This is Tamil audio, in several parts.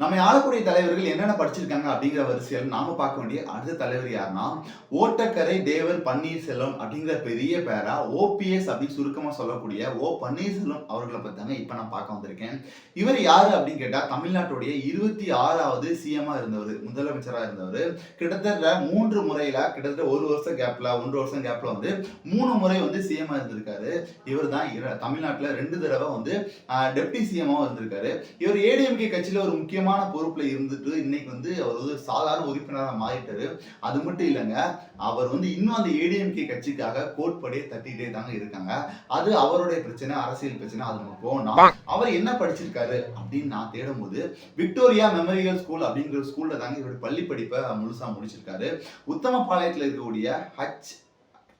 நம்ம ஆளக்கூடிய தலைவர்கள் என்னென்ன படிச்சிருக்காங்க அப்படிங்கிற வரிசையில் நாம பார்க்க வேண்டிய அடுத்த தலைவர் யாருன்னா ஓட்டக்கரை தேவர் பன்னீர்செல்வம் அப்படிங்கிற பெரிய பேரா ஓபிஎஸ் அப்படின்னு சுருக்கமா சொல்லக்கூடிய ஓ பன்னீர்செல்வம் அவர்களை பத்தாங்க இப்போ இப்ப நான் பார்க்க வந்திருக்கேன். இவர் யாரு அப்படின்னு கேட்டா தமிழ்நாட்டுடைய இருபத்தி ஆறாவது சிஎம்மா இருந்தவர் முதலமைச்சரா இருந்தவர். கிட்டத்தட்ட மூன்று முறையில கிட்டத்தட்ட ஒரு வருஷம் கேப்ல ஒன்று வருஷம் கேப்ல வந்து மூணு முறை வந்து சிஎம்மா இருந்திருக்காரு. இவர் தான் தமிழ்நாட்டுல ரெண்டு தடவை வந்து டெப்டி சிஎம்மாவும் இருந்திருக்காரு. இவர் ஏடிஎம்கே கட்சியில ஒரு முக்கியமான முக்கியமான பொறுப்புல இருந்துட்டு இன்னைக்கு வந்து அவர் வந்து சாதாரண உறுப்பினராக மாறிட்டாரு. அது மட்டும் இல்லைங்க அவர் வந்து இன்னும் அந்த ஏடிஎம்கே கட்சிக்காக கோட்படியே தட்டிட்டே தாங்க இருக்காங்க. அது அவருடைய பிரச்சனை அரசியல் பிரச்சனை. அது நம்ம போனோம் அவர் என்ன படிச்சிருக்காரு அப்படின்னு நான் தேடும் போது விக்டோரியா மெமோரியல் ஸ்கூல் அப்படிங்கிற ஸ்கூல்ல தாங்க இவருடைய பள்ளி படிப்பை முழுசா முடிச்சிருக்காரு. உத்தமபாளையத்தில் இருக்கக்கூடிய ஹச்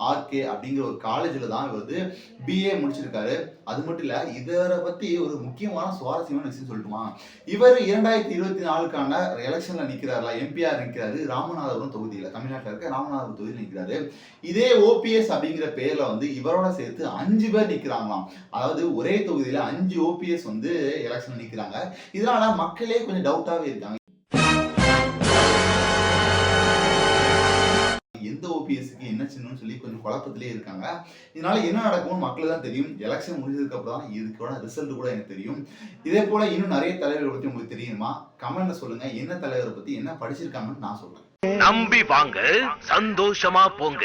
ஆர்கே அப்படிங்கிற ஒரு காலேஜில் தான் இவர் வந்து பிஏ முடிச்சிருக்காரு. அது மட்டும் இல்லை இவரை பற்றி ஒரு முக்கியமான சுவாரஸ்யமான விஷயம் சொல்லட்டுமா? இவர் இரண்டாயிரத்தி இருபத்தி நாலுக்கான எலெக்ஷனில் நிற்கிறாரா எம்பிஆர் நிற்கிறாரு ராமநாதபுரம் தொகுதியில் தமிழ்நாட்டில் இருக்க ராமநாதபுரம் தொகுதியில் நிற்கிறாரு இதே ஓபிஎஸ் அப்படிங்கிற பேரில் வந்து இவரோட சேர்த்து அஞ்சு பேர் நிற்கிறாங்களாம் அதாவது ஒரே தொகுதியில் அஞ்சு ஓபிஎஸ் வந்து எலெக்ஷனில் நிற்கிறாங்க இதனால மக்களே கொஞ்சம் டவுட்டாகவே இருக்காங்க. ஓபிஎஸ்க்கு என்ன சின்னம்னு சொல்லி கொஞ்சம் குழப்பத்திலே இருக்காங்க. இதனால என்ன நடக்கும்னு மக்கள் தான் தெரியும். எலெக்ஷன் முடிஞ்சதுக்கு அப்புறம் தான் இதுக்கோட ரிசல்ட் கூட எனக்கு தெரியும். இதே போல இன்னும் நிறைய தலைவர்களை பத்தி உங்களுக்கு தெரியுமா? கமெண்ட்ல சொல்லுங்க. என்ன தலைவரை பத்தி என்ன படிச்சிருக்காங்கன்னு நான் சொல்றேன். நம்பி வாங்க சந்தோஷமா போங்க.